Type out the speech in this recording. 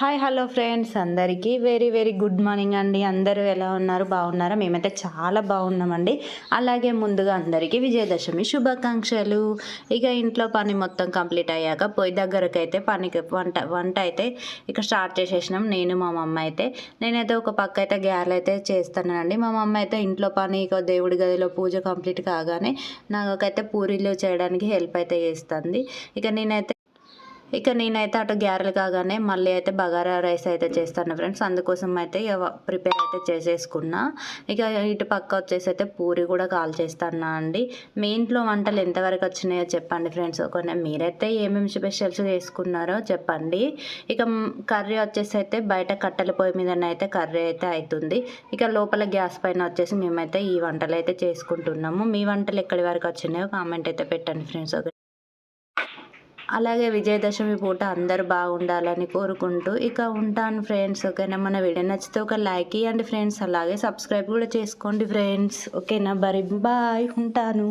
Hi hello friends. అందరికీ very very good morning అండి. అందరూ ఎలా ఉన్నారు? బాగున్నారా? మేమైతే చాలా బాగున్నామండి. అలాగే ముందుగా అందరికీ విజయదశమి శుభాకాంక్షలు. ఇక ఇంట్లో పని మొత్తం కంప్లీట్ అయ్యాక పొయ్యి దగ్గరకు అయితే పనికి వంట వంట అయితే ఇక స్టార్ట్ చేసేసినాం. నేను మా మమ్మ అయితే. నేనైతే ఒక పక్క అయితే గ్యారెలు అయితే చేస్తానండి. మా మమ్మ అయితే ఇంట్లో పని ఇక దేవుడి గదిలో పూజ కంప్లీట్ కాగానే నాకైతే పూరీలు చేయడానికి హెల్ప్ అయితే చేస్తుంది. ఇక నేనైతే ఇక నేనైతే అటు గ్యారెలు కాగానే మళ్ళీ అయితే బగారా రైస్ అయితే చేస్తాను ఫ్రెండ్స్. అందుకోసం అయితే ప్రిపేర్ అయితే చేసేసుకున్నా. ఇక ఇటు పక్క వచ్చేసి అయితే పూరి కూడా కాల్ చేస్తాను అండి. మీ ఇంట్లో వంటలు ఎంతవరకు వచ్చినాయో చెప్పండి ఫ్రెండ్స్. కొన్ని మీరైతే ఏమేమి స్పెషల్స్ చేసుకున్నారో చెప్పండి. ఇక కర్రీ వచ్చేసి అయితే బయట కట్టెల పొయ్యి మీదనైతే అయితే కర్రీ అయితే అవుతుంది ఇక లోపల గ్యాస్ పైన వచ్చేసి మేమైతే ఈ వంటలు అయితే చేసుకుంటున్నాము. మీ వంటలు ఎక్కడి వరకు వచ్చినాయో కామెంట్ అయితే పెట్టండి ఫ్రెండ్స్. అలాగే విజయదశమి పూట అందరు బాగుండాలని కోరుకుంటూ ఇక ఉంటాను ఫ్రెండ్స్ ఓకేనా? మన వీడియో నచ్చితే ఒక లైక్ ఇవ్వండి ఫ్రెండ్స్ అలాగే సబ్స్క్రైబ్ కూడా చేసుకోండి ఫ్రెండ్స్ ఓకేనా? బరి బాయ్ ఉంటాను.